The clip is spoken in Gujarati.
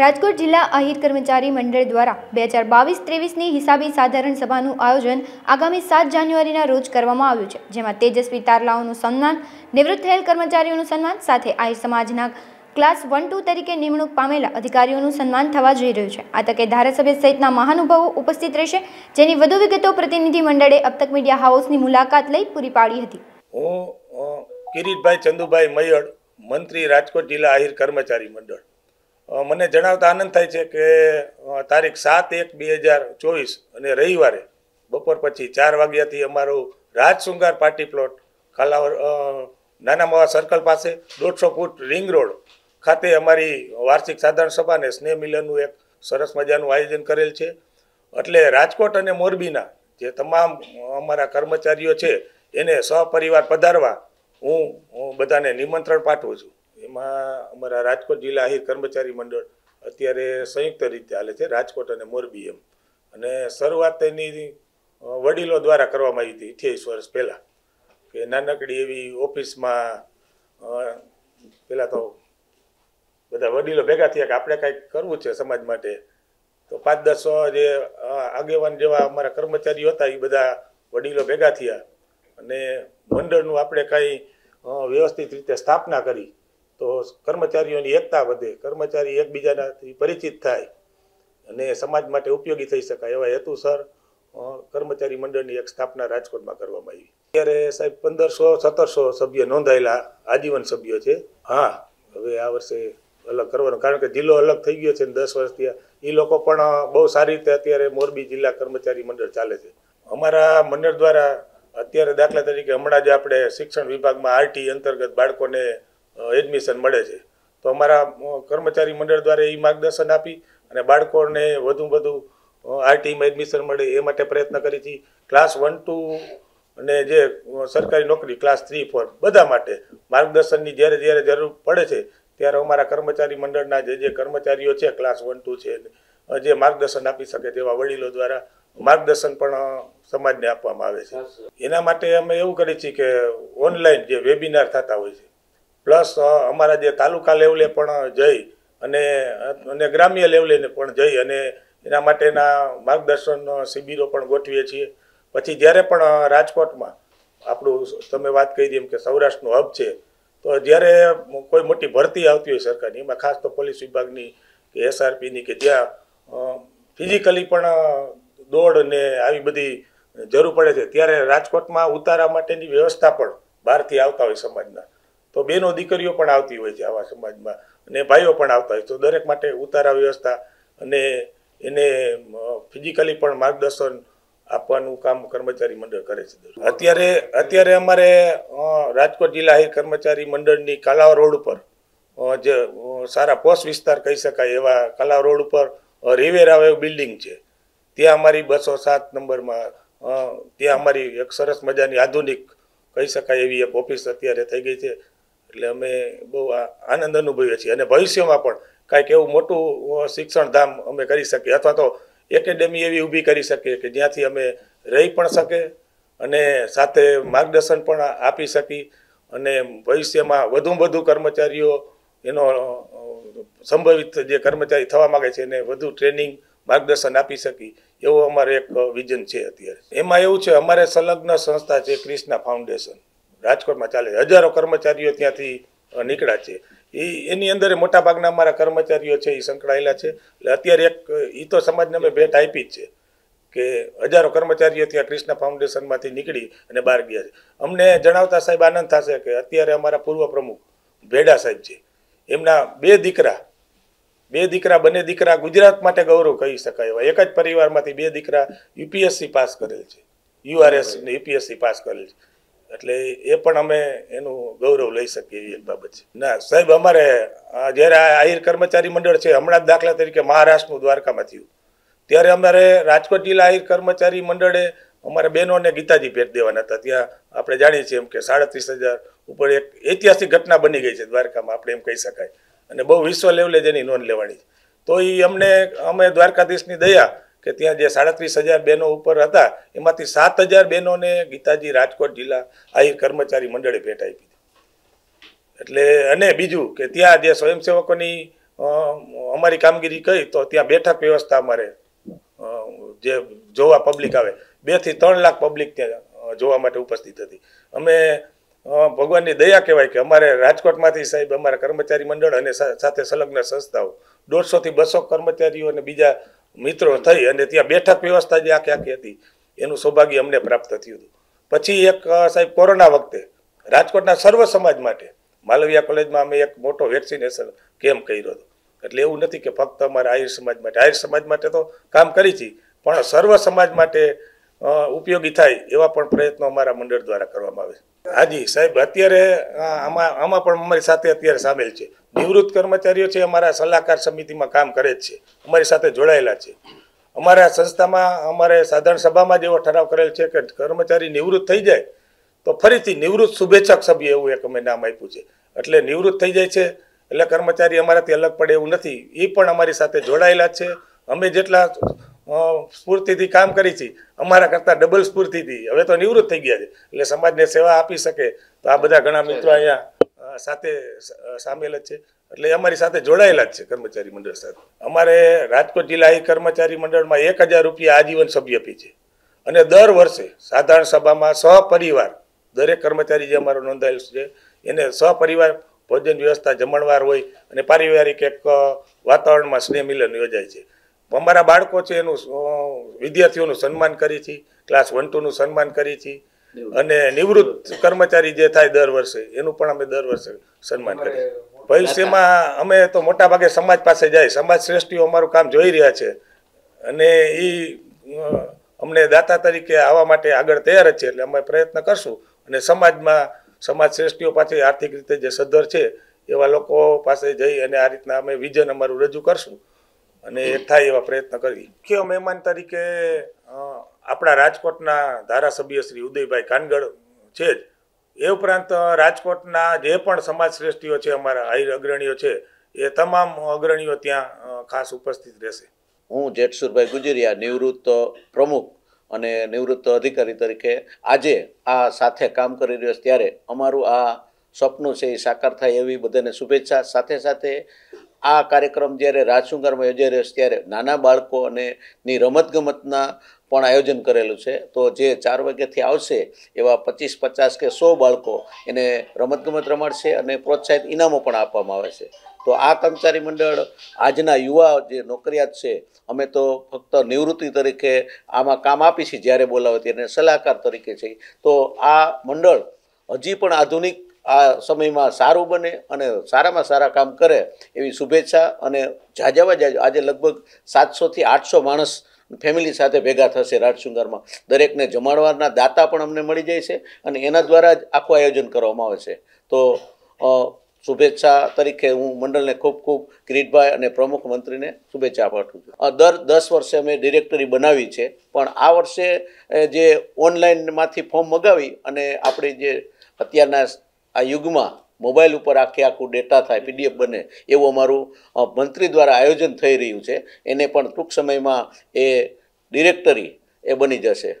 રાજકોટ જિલ્લા આહિર કર્મચારી મંડળ દ્વારા બે હજાર બાવીસ ત્રેવીસની હિસાબી સાધારણ સભાનું આયોજન આગામી સાત જાન્યુઆરીના રોજ કરવામાં આવ્યું છે, જેમાં તેજસ્વી તારલાઓનું સન્માન, નિવૃત્ત થયેલ કર્મચારીઓનું સન્માન સાથે આહિર સમાજના ક્લાસ વન ટુ તરીકે નિમણૂક પામેલા અધિકારીઓનું સન્માન થવા જઈ રહ્યું છે. આ તકે ધારાસભ્ય સહિતના મહાનુભાવો ઉપસ્થિત રહેશે, જેની વધુ વિગતો પ્રતિનિધિ મંડળે અબતક મીડિયા હાઉસની મુલાકાત લઈ પૂરી પાડી હતી. હું કિરીટભાઈ ચંદુભાઈ મયડ મંત્રી રાજકોટ જિલ્લા આહિર કર્મચારી મંડળ. મને જણાવતા આનંદ થાય છે કે તારીખ સાત એક બે હજાર ચોવીસ અને રવિવારે બપોર પછી ચાર વાગ્યાથી અમારો રાજ શૃંગાર પાર્ટી પ્લોટ ખાલાવર નાના માવા સર્કલ પાસે દોઢસો ફૂટ રિંગ રોડ ખાતે અમારી વાર્ષિક સાધારણ સભા અને સ્નેહ મિલનનું એક સરસ મજાનું આયોજન કરેલ છે. એટલે રાજકોટ અને મોરબીના જે તમામ અમારા કર્મચારીઓ છે એને સહપરિવાર પધારવા હું બધાને નિમંત્રણ પાઠવું છું. એમાં અમારા રાજકોટ જિલ્લા આહિર કર્મચારી મંડળ અત્યારે સંયુક્ત રીતે હાલે છે, રાજકોટ અને મોરબી એમ. અને શરૂઆત એની વડીલો દ્વારા કરવામાં આવી હતી અઠ્યાવીસ વર્ષ પહેલાં. કે નાનકડી એવી ઓફિસમાં પહેલાં તો બધા વડીલો ભેગા થયા કે આપણે કાંઈક કરવું છે સમાજ માટે. તો પાંચ દસ જે આગેવાન જેવા અમારા કર્મચારીઓ હતા એ બધા વડીલો ભેગા થયા. અને મંડળનું આપણે કાંઈ વ્યવસ્થિત રીતે સ્થાપના કરી. તો કર્મચારીઓની એકતા વધે, કર્મચારી એકબીજાનાથી પરિચિત થાય અને સમાજ માટે ઉપયોગી થઈ શકાય એવા હેતુસર કર્મચારી મંડળની એક સ્થાપના રાજકોટમાં કરવામાં આવી. અત્યારે સાહેબ પંદરસો, સત્તરસો સભ્ય નોંધાયેલા આજીવન સભ્યો છે. હા, હવે આ વર્ષે અલગ કરવાનું, કારણ કે જિલ્લો અલગ થઈ ગયો છે દસ વર્ષથી એ લોકો પણ બહુ સારી રીતે અત્યારે મોરબી જિલ્લા કર્મચારી મંડળ ચાલે છે. અમારા મંડળ દ્વારા અત્યારે દાખલા તરીકે હમણાં જ આપણે શિક્ષણ વિભાગમાં આરટી અંતર્ગત બાળકોને એડમિશન મળે છે. તો અમારા કર્મચારી મંડળ દ્વારા એ માર્ગદર્શન આપી અને બાળકોને વધુ વધુ આરટીમાં એડમિશન મળે એ માટે પ્રયત્ન કરી છે. ક્લાસ વન ટુ અને જે સરકારી નોકરી ક્લાસ થ્રી ફોર બધા માટે માર્ગદર્શનની જ્યારે જ્યારે જરૂર પડે છે ત્યારે અમારા કર્મચારી મંડળના જે જે કર્મચારીઓ છે ક્લાસ વન ટુ છે જે માર્ગદર્શન આપી શકે તેવા વડીલો દ્વારા માર્ગદર્શન પણ સમાજને આપવામાં આવે છે. એના માટે અમે એવું કરીએ છીએ કે ઓનલાઈન જે વેબિનાર થતા હોય છે પ્લસ અમારા જે તાલુકા લેવલે પણ જઈ અને અને ગ્રામ્ય લેવલે પણ જઈ અને એના માટેના માર્ગદર્શન શિબિરો પણ ગોઠવીએ છીએ. પછી જ્યારે પણ રાજકોટમાં આપણું તમે વાત કરી એમ કે સૌરાષ્ટ્રનું હબ છે, તો જ્યારે કોઈ મોટી ભરતી આવતી હોય સરકારની, એમાં ખાસ તો પોલીસ વિભાગની કે એસઆરપીની કે જ્યાં ફિઝિકલી પણ દોડ ને આવી બધી જરૂર પડે છે, ત્યારે રાજકોટમાં ઉતારા માટેની વ્યવસ્થા પણ બહારથી આવતા હોય સમાજના. તો બેનો દીકરીઓ પણ આવતી હોય છે આવા સમાજમાં અને ભાઈઓ પણ આવતા હોય તો દરેક માટે ઉતારા વ્યવસ્થા અને એને ફિઝિકલી પણ માર્ગદર્શન આપવાનું કામ કર્મચારી મંડળ કરે છે અત્યારે અત્યારે અમારે રાજકોટ જિલ્લા આહિર કર્મચારી મંડળની કાલાવ રોડ ઉપર જે સારા પોસ્ટ વિસ્તાર કહી શકાય એવા કાલાવ રોડ ઉપર રિવેરાવ બિલ્ડિંગ છે. ત્યાં અમારી બસો સાત નંબરમાં ત્યાં અમારી એક સરસ મજાની આધુનિક કહી શકાય એવી એક ઓફિસ અત્યારે થઈ ગઈ છે. એટલે અમે બહુ આનંદ અનુભવીએ છીએ. અને ભવિષ્યમાં પણ કાંઈક એવું મોટું શિક્ષણ ધામ અમે કરી શકીએ. અથવા તો એકેડેમી એવી ઊભી કરી શકીએ કે જ્યાંથી અમે રહી પણ શકે અને સાથે માર્ગદર્શન પણ આપી શકી અને ભવિષ્યમાં વધુમાં વધુ કર્મચારીઓ એનો સંભવિત જે કર્મચારી થવા માગે છે એને વધુ ટ્રેનિંગ, માર્ગદર્શન આપી શકી એવો અમારે એક વિઝન છે અત્યારે. એમાં એવું છે, અમારે સંલગ્ન સંસ્થા છે ક્રિષ્ના ફાઉન્ડેશન. રાજકોટમાં ચાલે હજારો કર્મચારીઓ ત્યાંથી નીકળ્યા છે. એ એની અંદર મોટા ભાગના અમારા કર્મચારીઓ છે એ સંકળાયેલા છે. એટલે અત્યારે એક એ તો સમાજને અમે ભેટ આપી જ છે કે હજારો કર્મચારીઓ ત્યાં કૃષ્ણ ફાઉન્ડેશનમાંથી નીકળી અને બહાર ગયા છે. અમને જણાવતા સાહેબ આનંદ થશે કે અત્યારે અમારા પૂર્વ પ્રમુખ ભેડા સાહેબ છે. એમના બે દીકરા બે દીકરા, બંને દીકરા ગુજરાત માટે ગૌરવ કહી શકાય એવા. એક જ પરિવારમાંથી બે દીકરા યુપીએસસી પાસ કરેલ છે. યુઆરએસ ને યુપીએસસી પાસ કરેલ છે. એટલે એ પણ અમે એનું ગૌરવ લઈ શકીએ એવી બાબત છે. ના, સાહેબ, અમારે જ્યારે આ આહિર કર્મચારી મંડળ છે, હમણાં જ દાખલા તરીકે મહારાષ્ટ્રનું દ્વારકામાં થયું. ત્યારે અમારે રાજકોટ જિલ્લા આહિર કર્મચારી મંડળે અમારે બહેનોને ગીતાજી ભેટ દેવાના હતા. ત્યાં આપણે જાણીએ છીએ એમ કે સાડત્રીસ હજાર ઉપર એક ઐતિહાસિક ઘટના બની ગઈ છે દ્વારકામાં, આપણે એમ કહી શકાય. અને બહુ વિશ્વ લેવલે જેની નોંધ લેવાની તો એ અમને, અમે દ્વારકાધીશની દયા કે ત્યાં જે સાડત્રીસ હજાર બહેનો ઉપર હતા, એમાંથી સાત હજાર બહેનોને ગીતાજી રાજકોટ જિલ્લા આહિર કર્મચારી મંડળે ભેટ આપી એટલે અને બીજું કે ત્યાં જે સ્વયંસેવકોની અમારી કામગીરી કહી તો ત્યાં બેઠક વ્યવસ્થા અમારે જે જોવા પબ્લિક આવે, બેથી ત્રણ લાખ પબ્લિક ત્યાં જોવા માટે ઉપસ્થિત હતી. અમે ભગવાનની દયા કહેવાય કે અમારે રાજકોટમાંથી સાહેબ અમારા કર્મચારી મંડળ અને સાથે સંલગ્ન સંસ્થાઓ, દોઢસોથી બસો કર્મચારીઓ અને બીજા મિત્રો થઈ અને ત્યાં બેઠક વ્યવસ્થા જે આખી આખી હતી, એનું સૌભાગ્ય અમને પ્રાપ્ત થયું હતું. પછી એક સાહેબ કોરોના વખતે રાજકોટના સર્વ સમાજ માટે માલવિયા કોલેજમાં અમે એક મોટો વેક્સિનેશન કેમ્પ કર્યો હતો. એટલે એવું નથી કે ફક્ત અમારા આહિર સમાજ માટે આહિર સમાજ માટે તો કામ કરી છીએ પણ સર્વ સમાજ માટે ઉપયોગી થાય એવા પણ પ્રયત્નો અમારા મંડળ દ્વારા કરવામાં આવે. હાજી, સાહેબ, અત્યારે આમાં આમાં પણ અમારી સાથે અત્યારે સામેલ છે. નિવૃત્ત કર્મચારીઓ છે, અમારા સલાહકાર સમિતિમાં કામ કરે જ છે. અમારી સાથે જોડાયેલા છે. અમારા સંસ્થામાં, અમારે સાધારણ સભામાં જ એવો ઠરાવ કરેલ છે કે કર્મચારી નિવૃત્ત થઈ જાય, તો ફરીથી નિવૃત્ત શુભેચ્છક સભ્ય એવું એક અમે નામ આપ્યું છે. એટલે નિવૃત્ત થઈ જાય છે, એટલે કર્મચારી અમારાથી અલગ પડે એવું નથી. એ પણ અમારી સાથે જોડાયેલા છે. અમે જેટલા સ્ફૂર્તિથી કામ કરી છે. અમારા કરતાં ડબલ સ્ફૂર્તિથી. હવે તો નિવૃત્ત થઈ ગયા છે. એટલે સમાજને સેવા આપી શકે તો આ બધા ઘણા મિત્રો અહીંયા સાથે સામેલ જ છે. એટલે અમારી સાથે જોડાયેલા જ છે કર્મચારી મંડળ સાથે. અમારે રાજકોટ જિલ્લા એ કર્મચારી મંડળમાં એક હજાર રૂપિયા આજીવન સભ્ય ફી છે. અને દર વર્ષે સાધારણ સભામાં સહપરિવાર દરેક કર્મચારી જે અમારો નોંધાયેલ છે એને સહપરિવાર ભોજન વ્યવસ્થા જમણવાર હોય અને પારિવારિક એક વાતાવરણમાં સ્નેહ મિલન યોજાય છે. અમારા બાળકો છે એનું વિદ્યાર્થીઓનું સન્માન કરી છીએ ક્લાસ વન ટુનું સન્માન કરી છીએ અને નિવૃત્ત કર્મચારી જે થાય દર વર્ષે એનું પણ અમે દર વર્ષે સન્માન કરીએ. ભવિષ્યમાં અમે તો મોટા ભાગે સમાજ પાસે જાય સમાજ શ્રેષ્ઠીઓ અમારું કામ જોઈ રહ્યા છે. અને એ અમને દાતા તરીકે આવવા માટે આગળ તૈયાર જ છે એટલે અમે પ્રયત્ન કરશું. અને સમાજમાં સમાજ શ્રેષ્ઠીઓ પાસે આર્થિક રીતે જે સદ્ધર છે એવા લોકો પાસે જઈ અને આ રીતના અમે વિઝન અમારું રજૂ કરશું. અને એ થાય એવા પ્રયત્ન કરી મુખ્ય મહેમાન તરીકે આપણા રાજકોટના ધારાસભ્ય શ્રી ઉદયભાઈ કાનગડ છે જ. એ ઉપરાંત રાજકોટના જે પણ સમાજ શ્રેષ્ઠીઓ છે અમારા આહિર અગ્રણીઓ છે એ તમામ અગ્રણીઓ ત્યાં ખાસ ઉપસ્થિત રહેશે. હું જેઠસુરભાઈ ગુજરિયા નિવૃત્ત પ્રમુખ અને નિવૃત્ત અધિકારી તરીકે આજે આ સાથે કામ કરી રહ્યો છું. ત્યારે અમારું આ સ્વપ્ન છે એ સાકાર થાય એવી બધાને શુભેચ્છા. સાથે સાથે આ કાર્યક્રમ જ્યારે રાજશુંગારમાં યોજાઈ રહ્યો છે ત્યારે નાના બાળકો અને ની રમતગમતના પણ આયોજન કરેલું છે. તો જે ચાર વાગ્યાથી આવશે એવા પચીસ, પચાસ કે સો બાળકો એને રમતગમત રમાડશે અને પ્રોત્સાહિત ઇનામો પણ આપવામાં આવે છે. તો આ કર્મચારી મંડળ આજના યુવા જે નોકરિયાત છે, અમે તો ફક્ત નિવૃત્તિ તરીકે આમાં કામ આપી છીએ જ્યારે બોલાવે ત્યારે સલાહકાર તરીકે છે. તો આ મંડળ હજી પણ આધુનિક આ સમયમાં સારું બને અને સારામાં સારા કામ કરે એવી શુભેચ્છા અને જાજાવા જાજ આજે લગભગ સાતસોથી આઠસો માણસ ફેમિલી સાથે ભેગા થશે રાજશૃંગારમાં દરેકને જમાડવાના દાતા પણ અમને મળી જાય છે અને એના દ્વારા જ આખું આયોજન કરવામાં આવે છે. તો શુભેચ્છા તરીકે હું મંડળને ખૂબ ખૂબ કિરીટભાઈ અને પ્રમુખ મંત્રીને શુભેચ્છા પાઠવું છું. દર દસ વર્ષે અમે ડિરેક્ટરી બનાવી છે, પણ આ વર્ષે જે ઓનલાઈનમાંથી ફોર્મ મગાવી અને આપણી જે અત્યારના આ યુગમાં મોબાઈલ ઉપર આખે આખું ડેટા થાય, પીડીએફ બને, એવું અમારું મંત્રી દ્વારા આયોજન થઈ રહ્યું છે. એને પણ ટૂંક સમયમાં એ ડિરેક્ટરી એ બની જશે.